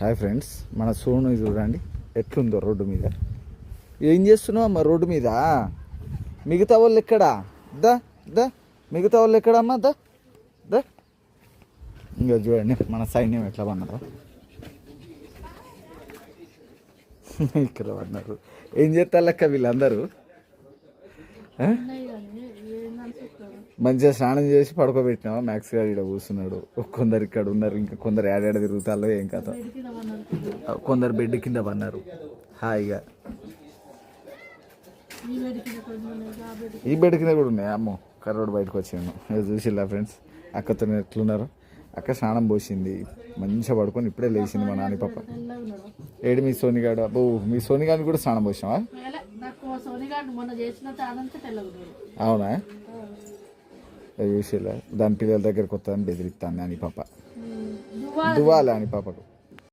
Hi friends మన సోను చూడండి ఎట్లుందో రోడ్డు మీద. ఏం చేస్తున్నావు అమ్మ రోడ్డు మీద? మిగతా వాళ్ళు ఎక్కడా? దా దా మిగతా వాళ్ళు ఎక్కడమ్మా? దా దా. ఇంకా చూడండి మన సైన్యం ఎట్లా పన్నారు ఇక్కడ పన్నారు ఏం చేస్తారు లెక్క వీళ్ళందరూ మంచిగా స్నానం చేసి పడుకోబెట్టినావా? మ్యాక్స్ గారు ఇక్కడ కూర్చున్నాడు. కొందరు ఇక్కడ ఉన్నారు ఇంకా కొందరు ఏడాడ తిరుగుతాలో ఏం కథ? కొందరు బెడ్ కింద పన్నారు హాయిగా. ఈ బెడ్ కింద కూడా ఉన్నాయి. అమ్మో కర్రోడు బయటకు వచ్చాను. చూసిల్లా ఫ్రెండ్స్ అక్కతో ఎట్లున్నారు? అక్క స్నానం పోసింది. మంచిగా పడుకొని ఇప్పుడే లేచింది మా నాని పాప. ఏడు మీ సోనిగాడు అబ్బో మీ సోనిగాని కూడా స్నానం పోసినావా? అవునా? అది చూసిల్లా దాని పిల్లల దగ్గరికి వస్తుందని బెదిరిస్తాను అని పాప. దువ్వా దువ్వాలి అని పాపకు.